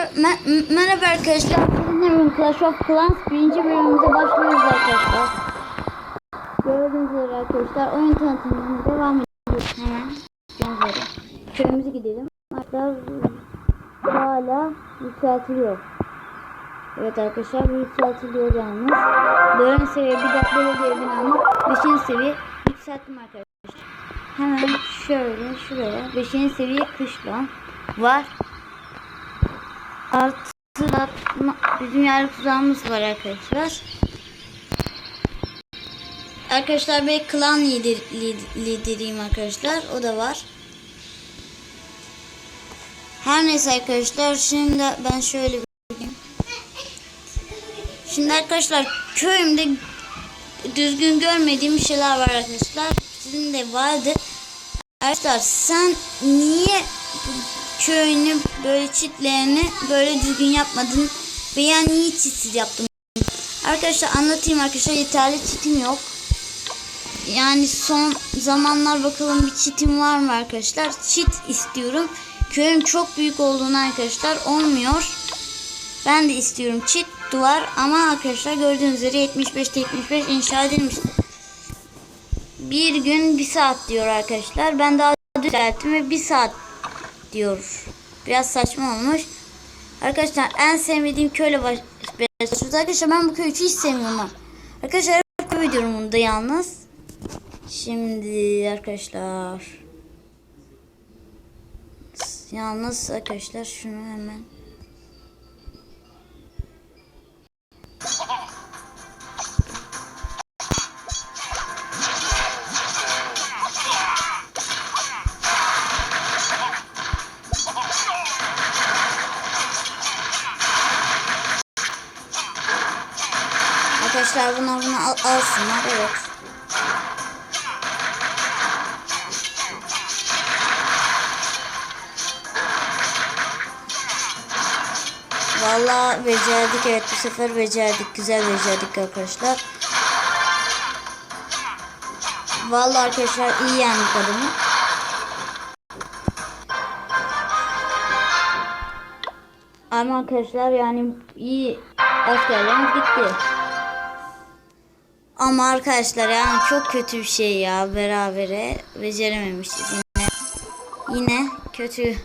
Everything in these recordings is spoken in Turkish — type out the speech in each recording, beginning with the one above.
me- merhaba arkadaşlar. Bugün Clash of Clans birinci bölümümüze başlıyoruz arkadaşlar. Gördüğünüz üzere arkadaşlar oyun tanıtımına devam ediyoruz hemen. Üzere. Köyümüze gidelim. Hatta hala yükseltiliyor. Evet arkadaşlar bu yükseltiliyor yalnız. 4. seviye bir dakika belediye binamı 5. seviye yükselttim arkadaşlar. Hemen şöyle şuraya 5. seviye kışla var. Artı da bizim yarı tuzağımız var arkadaşlar. Arkadaşlar bir klan lider, lid- lideriyim arkadaşlar. O da var. Her neyse arkadaşlar şimdi ben şöyle bir. Şimdi arkadaşlar köyümde düzgün görmediğim şeyler var arkadaşlar. Sizin de vardı. Arkadaşlar sen niye köyünü böyle çitlerini böyle düzgün yapmadın veya niye çitsiz yaptın? Arkadaşlar anlatayım arkadaşlar yeterli çitim yok. Yani son zamanlar bakalım bir çitim var mı arkadaşlar? Çit istiyorum. Köyüm çok büyük olduğunu arkadaşlar olmuyor. Ben de istiyorum çit duvar ama arkadaşlar gördüğünüz üzere 75 75 inşa edilmiş. Bir gün bir saat diyor arkadaşlar. Ben daha düzelttim ve bir saat diyor. Biraz saçma olmuş. Arkadaşlar en sevmediğim köyle baş... Arkadaşlar ben bu köyü hiç sevmiyorum. Arkadaşlar köy diyorum bunu da yalnız. Şimdi arkadaşlar. Yalnız arkadaşlar şunu hemen. Arkadaşlar bunlar bunu al alsınlar evet. Vallahi becerdik evet bu sefer becerdik. Güzel becerdik arkadaşlar. Vallahi arkadaşlar iyi yendik adamı. Ama arkadaşlar yani iyi askerlerimiz gitti. Ama arkadaşlar yani çok kötü bir şey ya berabere becerememişiz yine. Yine kötü.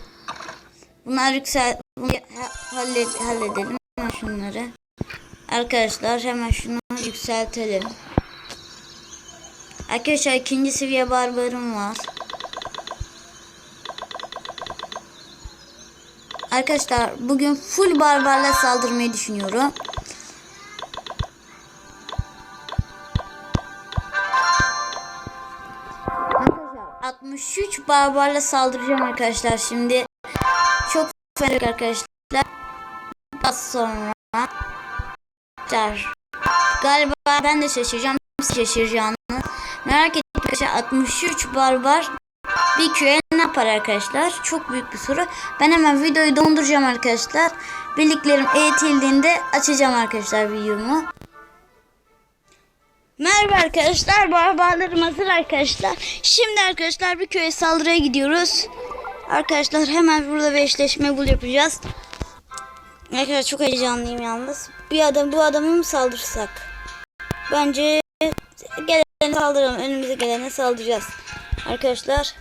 Bunlar yüksel bunu ha- hallet, halledelim hemen şunları. Arkadaşlar hemen şunu yükseltelim. Arkadaşlar ikinci seviye barbarım var. Arkadaşlar bugün full barbarla saldırmayı düşünüyorum. 63 barbarla saldıracağım arkadaşlar şimdi. Çok fena arkadaşlar. Az sonra Arkadaşlar, Galiba ben de şaşıracağım. Şaşıracağını. Merak ettim arkadaşlar 63 barbar bir köye ne yapar arkadaşlar? Çok büyük bir soru. Ben hemen videoyu donduracağım arkadaşlar. Birliklerim eğitildiğinde açacağım arkadaşlar videomu. Merhaba arkadaşlar. Barbarlarım hazır arkadaşlar. Şimdi arkadaşlar bir köye saldırıya gidiyoruz. Arkadaşlar hemen burada bir eşleşme bul yapacağız. Arkadaşlar çok heyecanlıyım yalnız. Bir adam bu adamı mı saldırsak? Bence gelene saldıralım. Önümüze gelene saldıracağız. Arkadaşlar.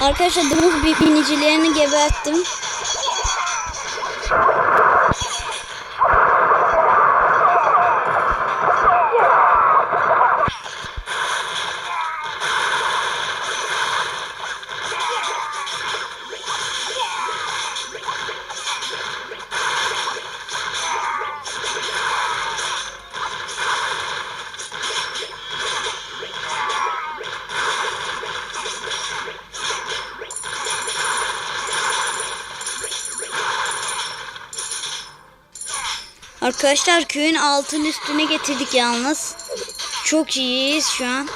Arkadaşlar Arkadaşlar bir binicilerini geberttim. Arkadaşlar köyün altın üstüne getirdik yalnız. Çok iyiyiz şu an.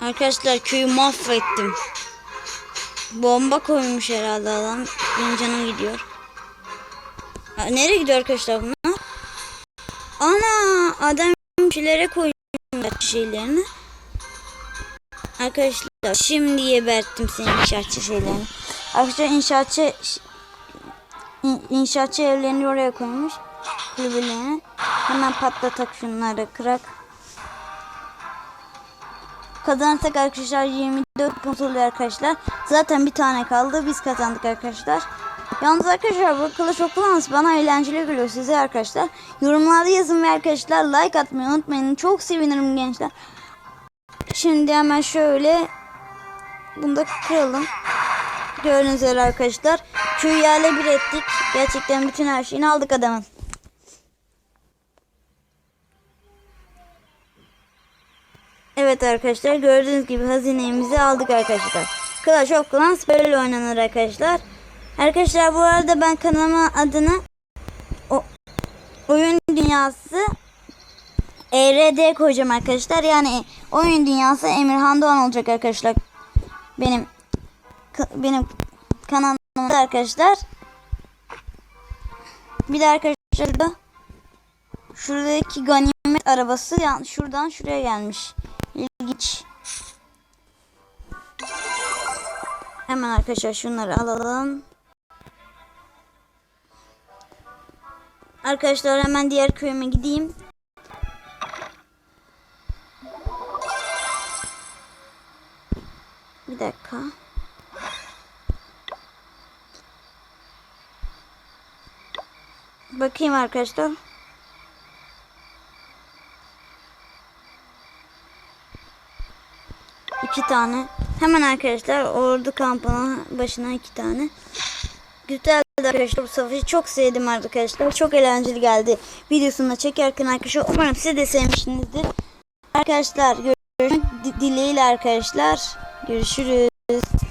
Arkadaşlar köyü mahvettim. Bomba koymuş herhalde adam. Benim canım gidiyor. Ha, nereye gidiyor arkadaşlar bunlar? Ana adam şeylere koymuş şeylerini. Arkadaşlar şimdi geberttim seni inşaatçı şeylerini. Arkadaşlar inşaatçı in- inşaatçı evlerini oraya koymuş. Kulübelerini. Hemen patlatak şunları kırak. Kazanırsak arkadaşlar 24 punkt oluyor arkadaşlar. Zaten bir tane kaldı. Biz kazandık arkadaşlar. Yalnız arkadaşlar bu of Clans bana eğlenceli geliyor size arkadaşlar. Yorumlarda yazın ve arkadaşlar like atmayı unutmayın. Çok sevinirim gençler. Şimdi hemen şöyle bunu da kıralım. Gördüğünüz üzere arkadaşlar. Köyü yerle bir ettik. Gerçekten bütün her şeyini aldık adamın. Evet arkadaşlar gördüğünüz gibi hazinemizi aldık arkadaşlar. Clash of Clans böyle oynanır arkadaşlar. Arkadaşlar bu arada ben kanalıma adını o, oyun dünyası ERD koyacağım arkadaşlar. Yani oyun dünyası Emirhan Doğan olacak arkadaşlar. Benim benim kanalımda arkadaşlar. Bir de arkadaşlar da şuradaki ganimet arabası yani şuradan şuraya gelmiş. İlginç. Hemen arkadaşlar şunları alalım. Arkadaşlar hemen diğer köyüme gideyim. Bir dakika. Bakayım arkadaşlar. İki tane. Hemen arkadaşlar ordu kampına başına iki tane. Güzeldi arkadaşlar bu savaşı çok sevdim arkadaşlar. Çok eğlenceli geldi. Videosunu da çekerken arkadaşlar umarım siz de sevmişsinizdir. Arkadaşlar görüşmek di- dileğiyle arkadaşlar. Görüşürüz.